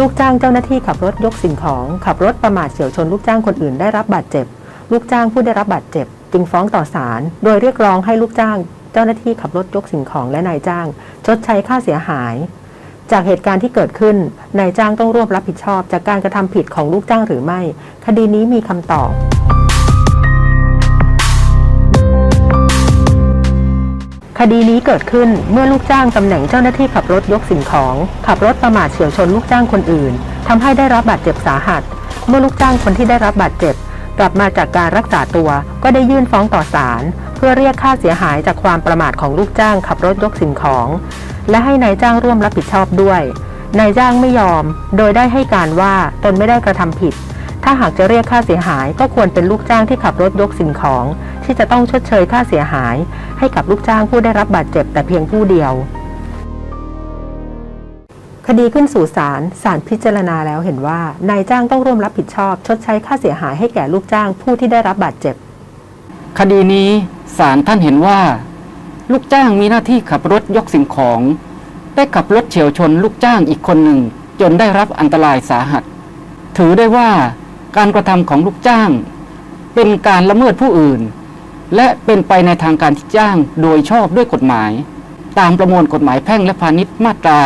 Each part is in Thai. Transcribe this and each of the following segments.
ลูกจ้างเจ้าหน้าที่ขับรถยกสิ่งของ ขับรถประมาทเฉียวชนลูกจ้างคนอื่นได้รับบาดเจ็บ ลูกจ้างผู้ได้รับบาดเจ็บ จึงฟ้องต่อศาลโดยเรียกร้องให้ลูกจ้าง เจ้าหน้าที่ขับรถยกสิ่งของและนายจ้าง ชดใช้ค่าเสียหาย จากเหตุการณ์ที่เกิดขึ้นนายจ้างต้องร่วมรับผิดชอบ จากการกระทำผิดของลูกจ้างหรือไม่ คดีนี้มีคำตอบ คดีนี้เกิดขึ้นเมื่อลูกจ้างตำแหน่งเจ้าหน้าที่ขับรถยกสิ่งของ ขับรถประมาทเฉียวชนลูกจ้างคนอื่นทำให้ได้รับบาดเจ็บสาหัส เมื่อลูกจ้างคนที่ได้รับบาดเจ็บ กลับมาจากการรักษาตัวก็ได้ยื่นฟ้องต่อศาลเพื่อเรียกค่าเสียหายจากความประมาทของลูกจ้างขับรถยกสิ่งของ และให้นายจ้างร่วมรับผิดชอบด้วยนายจ้างไม่ยอม โดยได้ให้การว่าตนไม่ได้กระทำผิด ถ้าหากจะเรียกค่าเสียหายก็ควรเป็นลูกจ้างที่ขับรถยกสิ่งของ ที่จะต้องชดเชยค่าเสียหาย ให้กับลูกจ้างผู้ได้รับบาดเจ็บแต่เพียงผู้เดียว คดีขึ้นสู่ศาลศาลพิจารณาแล้วเห็นว่านายจ้างต้องร่วมรับผิดชอบ ชดใช้ค่าเสียหายให้แก่ลูกจ้างผู้ที่ได้รับบาดเจ็บ คดีนี้ศาลท่านเห็นว่า ลูกจ้างมีหน้าที่ขับรถยกสิ่งของได้ขับรถเฉียวชนลูกจ้างอีกคนหนึ่ง จนได้รับอันตรายสาหัส ถือได้ว่าการกระทำของลูกจ้าง เป็นการละเมิดผู้อื่น และเป็นไปในทางการที่จ้างโดยชอบด้วยกฎหมาย ตามประมวลกฎหมายแพ่งและพาณิชย์มาตรา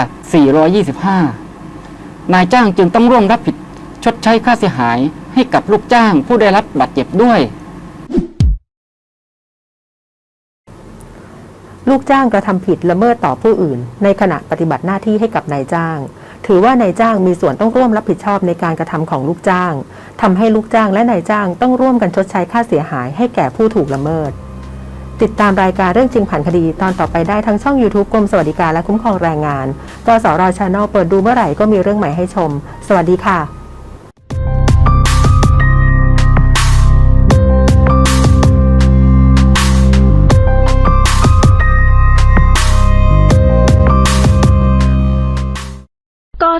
425 นายจ้างจึงต้องร่วมรับผิดชดใช้ค่าเสียหายให้กับลูกจ้างผู้ได้รับบาดเจ็บด้วย ลูกจ้างกระทำผิดละเมิดต่อผู้อื่น ในขณะปฏิบัติหน้าที่ให้กับนายจ้าง ถือว่านายจ้างมีส่วนต้องร่วมรับผิดชอบในการกระทำของลูกจ้างทำให้ลูกจ้างและนายจ้างต้องร่วมกันชดใช้ค่าเสียหายให้แก่ผู้ถูกละเมิด ติดตามรายการเรื่องจริงผ่านคดีตอนต่อไปได้ทั้งช่อง YouTube กรมสวัสดิการและคุ้มครองแรงงานกสรชาแนลเปิดดูเมื่อไหร่ก็มีเรื่องใหม่ให้ชม สวัสดีค่ะ